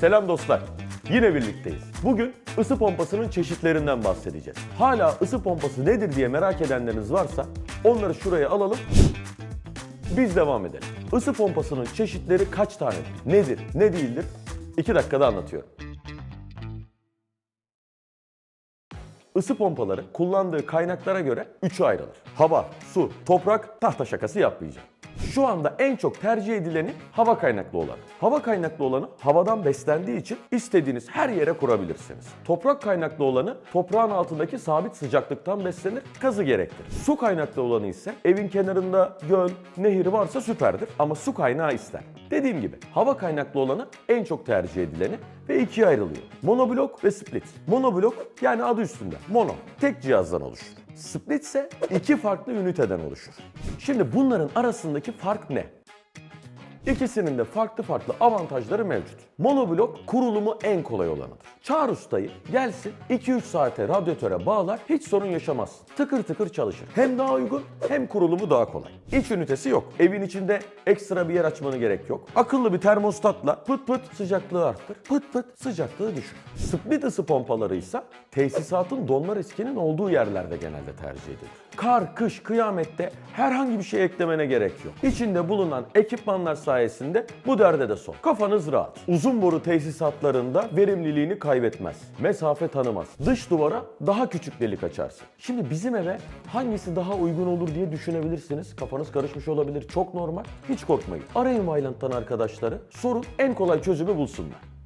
Selam dostlar. Yine birlikteyiz. Bugün ısı pompasının çeşitlerinden bahsedeceğiz. Hala ısı pompası nedir diye merak edenleriniz varsa onları şuraya alalım. Biz devam edelim. Isı pompasının çeşitleri kaç tanedir? Nedir? Ne değildir? 2 dakikada anlatıyorum. Isı pompaları kullandığı kaynaklara göre üçe ayrılır. Hava, su, toprak, tahta şakası yapmayacağım. Şu anda en çok tercih edileni hava kaynaklı olanı. Hava kaynaklı olanı havadan beslendiği için istediğiniz her yere kurabilirsiniz. Toprak kaynaklı olanı toprağın altındaki sabit sıcaklıktan beslenir, gazı gerektirir. Su kaynaklı olanı ise evin kenarında göl, nehir varsa süperdir ama su kaynağı ister. Dediğim gibi hava kaynaklı olanı en çok tercih edileni ve ikiye ayrılıyor. Monoblok ve split. Monoblok yani adı üstünde mono, tek cihazdan oluşur. Split ise iki farklı üniteden oluşur. Şimdi bunların arasındaki fark ne? İkisinin de farklı farklı avantajları mevcut. Monoblok kurulumu en kolay olanıdır. Çağır ustayı gelsin 2-3 saate radyatöre bağlar hiç sorun yaşamazsın. Tıkır tıkır çalışır. Hem daha uygun hem kurulumu daha kolay. İç ünitesi yok. Evin içinde ekstra bir yer açmanı gerek yok. Akıllı bir termostatla pıt pıt sıcaklığı arttır, pıt pıt sıcaklığı düşür. Split ısı pompaları ise tesisatın donma riskinin olduğu yerlerde genelde tercih edilir. Kar, kış, kıyamette herhangi bir şey eklemene gerek yok. İçinde bulunan ekipmanlar sayesinde bu derde de son. Kafanız rahat. Uzun boru tesisatlarında verimliliğini kaybetmez. Mesafe tanımaz. Dış duvara daha küçük delik açarsın. Şimdi bizim eve hangisi daha uygun olur diye düşünebilirsiniz. Kafanız karışmış olabilir. Çok normal. Hiç korkmayın. Arayın Vailant'tan arkadaşları. Sorun en kolay çözümü bulsunlar.